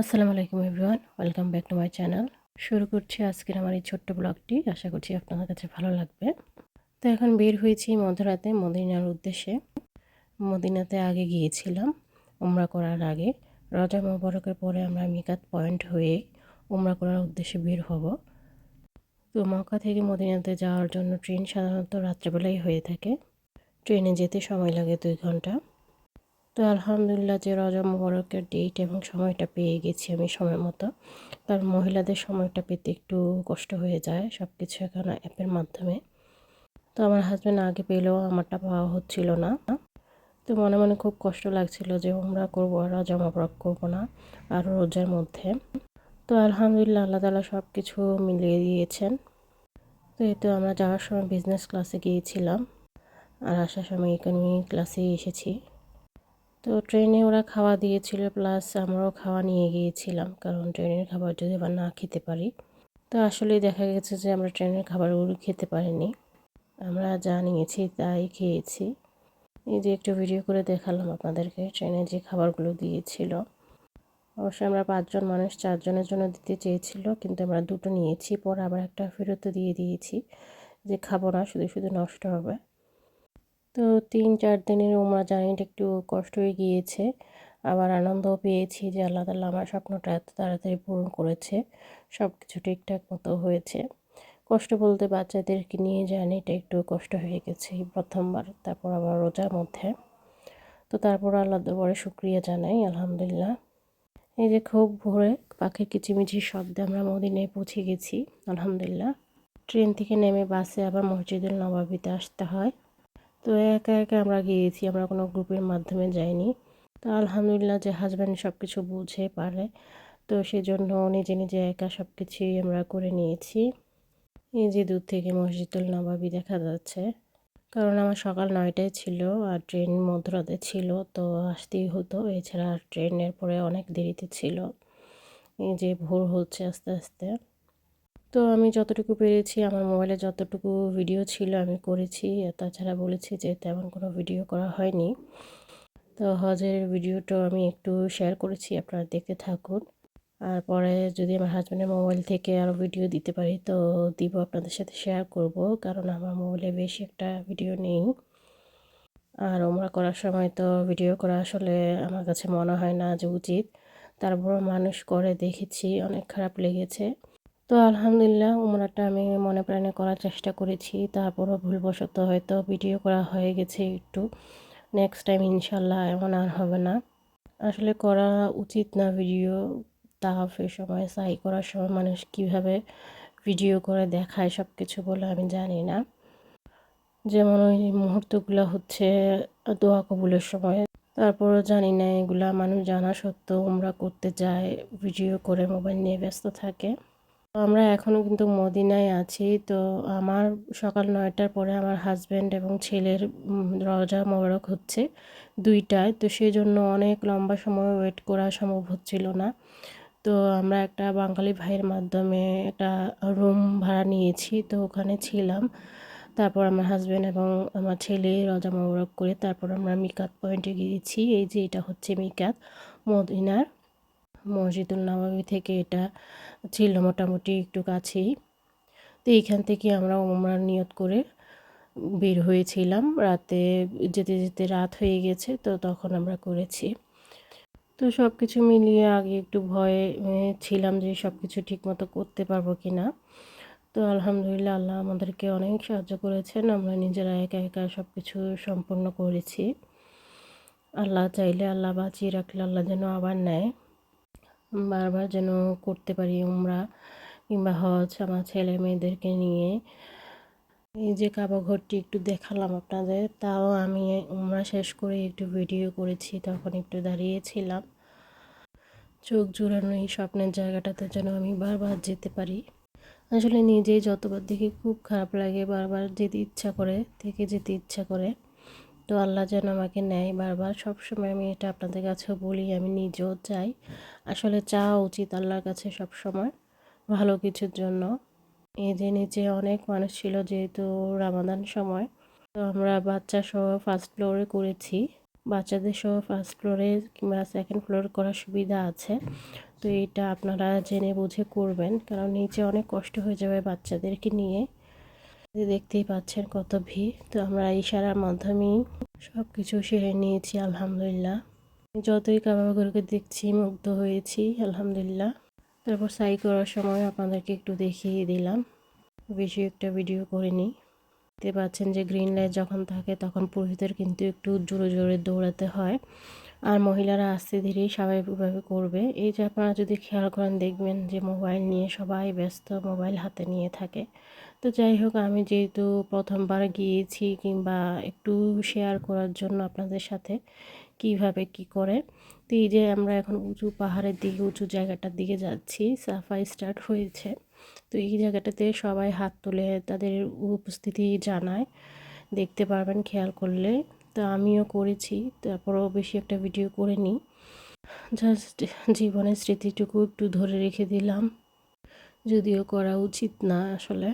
আসসালামু আলাইকুম everyone, welcome back to my channel. শুরু করছি আজকের আমার এই ছোট্ট ব্লগটি, আশা করছি আপনাদের কাছে ভালো লাগবে। তো এখন বের হয়েছি মধ্যরাতে মদিনার উদ্দেশ্যে। মদিনাতে আগে গিয়েছিলাম উমরা করার আগে। রজা মোবারকের পরে আমরা মিকাত পয়েন্ট হয়ে উমরা করার উদ্দেশ্যে বের হব। তো মক্কা থেকে মদিনাতে যাওয়ার জন্য ট্রেন সাধারণত রাত্রেবেলাই হয়ে থাকে। ট্রেনে যেতে সময় লাগে দুই ঘণ্টা। তো আলহামদুলিল্লাহ যে রজা মোবারকের ডেট এবং সময়টা পেয়ে গেছি আমি সময় মতো। কারণ মহিলাদের সময়টা পেতে একটু কষ্ট হয়ে যায় সব কিছু এখন অ্যাপের মাধ্যমে। তো আমার হাজব্যান্ড আগে পেলেও আমারটা পাওয়া হচ্ছিল না। তো মনে মনে খুব কষ্ট লাগছিল যে আমরা করব রজা মোবারক করব না আর রোজার মধ্যে। তো আলহামদুলিল্লাহ আল্লাহ তালা সব কিছু মিলিয়ে দিয়েছেন। তো এই তো আমরা যাওয়ার সময় বিজনেস ক্লাসে গিয়েছিলাম। আর আসার সময় ইকোনমি ক্লাসে এসেছি। তো ট্রেনে ওরা খাওয়া দিয়েছিল, প্লাস আমরাও খাওয়া নিয়ে গিয়েছিলাম, কারণ ট্রেনের খাবার যদি আবার না খেতে পারি। তো আসলে দেখা গেছে যে আমরা ট্রেনের খাবারগুলো খেতে পারিনি। আমরা যা নিয়েছি তাই খেয়েছি। এই যে একটু ভিডিও করে দেখালাম আপনাদেরকে ট্রেনে যে খাবারগুলো দিয়েছিল। অবশ্যই আমরা পাঁচজন মানুষ, চারজনের জন্য দিতে চেয়েছিল, কিন্তু আমরা দুটো নিয়েছি, পরে আবার একটা ফেরত দিয়ে দিয়েছি যে খাব না, শুধু শুধু নষ্ট হবে। তো তিন চার দিনের উমরা জার্নিটা একটু কষ্ট হয়ে গিয়েছে। আবার আনন্দও পেয়েছি যে আল্লাহ তাল্লাহ আমার স্বপ্নটা এত তাড়াতাড়ি পূরণ করেছে। সব কিছু ঠিকঠাক মতো হয়েছে। কষ্ট বলতে বাচ্চাদেরকে নিয়ে জার্নিটা একটু কষ্ট হয়ে গেছে প্রথমবার, তারপর আবার রোজার মধ্যে। তো তারপর আল্লাহ দরবারে শুক্রিয়া জানাই, আলহামদুলিল্লাহ। এই যে খুব ভোরে পাখির কিচিমিচির শব্দে আমরা মদিনায় পৌঁছে গেছি, আলহামদুলিল্লাহ। ট্রেন থেকে নেমে বাসে আবার মসজিদুল নবাবিতে আসতে হয়। তো একা একা আমরা গিয়েছি, আমরা কোনো গ্রুপের মাধ্যমে যাইনি। তো আলহামদুলিল্লাহ যে হাজব্যান্ড সব কিছু বুঝে পারে। তো সেজন্য নিজে নিজে একা সব কিছুই আমরা করে নিয়েছি। যে দূর থেকে মসজিদুল নবাবি দেখা যাচ্ছে। কারণ আমার সকাল নয়টায় ছিল আর ট্রেন মধ্যরাতে ছিল, তো আসতেই হতো। এছাড়া ট্রেনের পরে অনেক দেরিতে ছিল। এই যে ভোর হচ্ছে আস্তে আস্তে। তো আমি যতটুকু পেরেছি, আমার মোবাইলে যতটুকু ভিডিও ছিল আমি করেছি। তাছাড়া বলেছি যে তেমন কোনো ভিডিও করা হয়নি। তো হজের ভিডিওটাও আমি একটু শেয়ার করেছি, আপনারা দেখতে থাকুন। আর পরে যদি আমার হাজব্যান্ডের মোবাইল থেকে আরও ভিডিও দিতে পারি, তো দিব আপনাদের সাথে শেয়ার করব। কারণ আমার মোবাইলে বেশি একটা ভিডিও নেই। আর ওমরা করার সময় তো ভিডিও করা আসলে আমার কাছে মনে হয় না যে উচিত। তারপর মানুষ করে, দেখেছি, অনেক খারাপ লেগেছে। তো আলহামদুলিল্লাহ উমরাটা আমি মনে প্রাণে করার চেষ্টা করেছি। তারপরও ভুলবশত হয়তো ভিডিও করা হয়ে গেছে একটু। নেক্সট টাইম ইনশাল্লাহ এমন আর হবে না। আসলে করা উচিত না ভিডিও। তাহাফের সময়, সাই করার সময় মানুষ কীভাবে ভিডিও করে দেখায় সব কিছু বলে আমি জানি না। যেমন ওই মুহূর্তগুলো হচ্ছে দোয়া কবুলের সময়। তারপরও জানি না এগুলা মানুষ জানা সত্ত্বেও আমরা করতে যায়, ভিডিও করে মোবাইল নিয়ে ব্যস্ত থাকে। আমরা এখনও কিন্তু মদিনায় আছি। তো আমার সকাল নয়টার পরে আমার হাজব্যান্ড এবং ছেলের রজা মোবারক হচ্ছে দুইটায়। তো সেই জন্য অনেক লম্বা সময় ওয়েট করা সম্ভব হচ্ছিল না। তো আমরা একটা বাঙালি ভাইয়ের মাধ্যমে একটা রুম ভাড়া নিয়েছি। তো ওখানে ছিলাম। তারপর আমার হাজব্যান্ড এবং আমার ছেলে রজা মোবারক করে তারপর আমরা মিকাত পয়েন্টে গিয়েছি। এই যে এটা হচ্ছে মিকাত মদিনার মসজিদুল নবাবী থেকে এটা ছিল মোটামুটি একটু কাছেই। তো এইখান থেকে আমরা ওমরার নিয়ত করে বের হয়েছিলাম। রাতে যেতে যেতে রাত হয়ে গেছে, তো তখন আমরা করেছি। তো সব কিছু মিলিয়ে আগে একটু ভয়ে ছিলাম যে সব কিছু ঠিকমতো করতে পারব কি না তো আলহামদুলিল্লাহ আল্লাহ আমাদেরকে অনেক সাহায্য করেছেন। আমরা নিজেরা একা একা সব কিছু সম্পূর্ণ করেছি। আল্লাহ চাইলে আল্লাহ বাঁচিয়ে রাখলে আল্লাহ যেন আবার নেয়। বারবার যেন করতে পারি উমরা কিংবা হজ আমার ছেলে মেয়েদেরকে নিয়ে। এই যে কাবা ঘরটি একটু দেখালাম আপনাদের, তাও আমি উমরা শেষ করে একটু ভিডিও করেছি, তখন একটু দাঁড়িয়েছিলাম। চোখ জুড়ানো এই স্বপ্নের জায়গাটাতে যেন আমি বারবার যেতে পারি। আসলে নিজেই যতবার দেখি খুব খারাপ লাগে, বারবার যেতে ইচ্ছা করে, থেকে যেতে ইচ্ছা করে। তো আল্লাহ যেন আমাকে নেয় বারবার। সবসময় আমি এটা আপনাদের কাছেও বলি, আমি নিজেও চাই। আসলে চাওয়া উচিত আল্লাহর কাছে সব সময় ভালো কিছুর জন্য। এই যে নিচে অনেক মানুষ ছিল যেহেতু রামাদান সময়, তো আমরা বাচ্চা সহ ফার্স্ট ফ্লোরে করেছি। বাচ্চাদের সহ ফার্স্ট ফ্লোরে কিংবা সেকেন্ড ফ্লোর করার সুবিধা আছে। তো এটা আপনারা জেনে বুঝে করবেন, কারণ নিচে অনেক কষ্ট হয়ে যাবে বাচ্চাদেরকে নিয়ে। দেখতেই পাচ্ছেন কত ভিড়। তো আমরা ইশারার মাধ্যমেই সব কিছু সেরে নিয়েছি, আলহামদুলিল্লাহ। যতই কাবাগরকে দেখছি, মুগ্ধ হয়েছি, আলহামদুলিল্লাহ। তারপর সাই করার সময় আপনাদেরকে একটু দেখিয়ে দিলাম। বেশি একটা ভিডিও করে নিই দেখতে পাচ্ছেন যে গ্রিন লাইট যখন থাকে, তখন পুরুষদের কিন্তু একটু জোরে জোরে দৌড়াতে হয়। আর মহিলারা আস্তে ধীরেই স্বাভাবিকভাবে করবে। এই যে আপনারা যদি খেয়াল করেন, দেখবেন যে মোবাইল নিয়ে সবাই ব্যস্ত, মোবাইল হাতে নিয়ে থাকে। তো যাই হোক, আমি যেহেতু প্রথমবার গিয়েছি কিংবা একটু শেয়ার করার জন্য আপনাদের সাথে, কীভাবে কি করে, তো এই যে আমরা এখন উঁচু পাহাড়ের দিকে, উঁচু জায়গাটার দিকে যাচ্ছি, সাফাই স্টার্ট হয়েছে। তো এই জায়গাটাতে সবাই হাত তুলে তাদের উপস্থিতি জানায়। দেখতে পারবেন, খেয়াল করলে। তো আমিও করেছি, তারপরেও বেশি একটা ভিডিও করে নিই জাস্ট জীবনের স্মৃতিটুকু একটু ধরে রেখে দিলাম। যদিও করা উচিত না আসলে।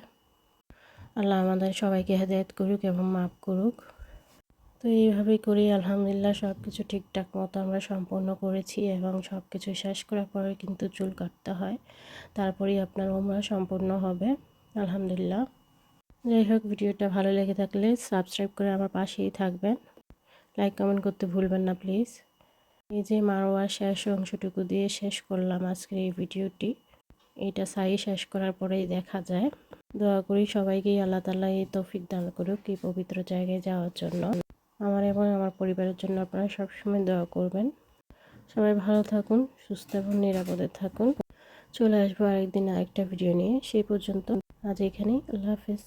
আল্লাহ আমাদের সবাইকে হেদায়ত করুক এবং মাফ করুক। তো এইভাবেই করি, আলহামদুলিল্লাহ সব কিছু ঠিকঠাক মতো আমরা সম্পন্ন করেছি এবং সব কিছু শেষ করার পরে কিন্তু চুল কাটতে হয়। তারপরেই আপনার ওমরা সম্পূর্ণ হবে, আলহামদুলিল্লাহ। যাই হোক ভিডিওটা ভালো লেগে থাকলে সাবস্ক্রাইব করে আমার পাশেই থাকবেন। লাইক কমেন্ট করতে ভুলবেন না প্লিজ এই যে মারোয়ার শেষ অংশটুকু দিয়ে শেষ করলাম আজকের এই ভিডিওটি। এটা সাই শেষ করার পরেই দেখা যায়। দোয়া করি সবাইকেই আল্লাহ তালা এই তৌফিক দান করুক এই পবিত্র জায়গায় যাওয়ার জন্য। আমার এবং আমার পরিবারের জন্য আপনারা সবসময় দোয়া করবেন। সবাই ভালো থাকুন, সুস্থ এবং নিরাপদে থাকুন। চলে আসব আরেকদিন আরেকটা ভিডিও নিয়ে। সেই পর্যন্ত আজ এখানেই। আল্লাহ হাফিজ।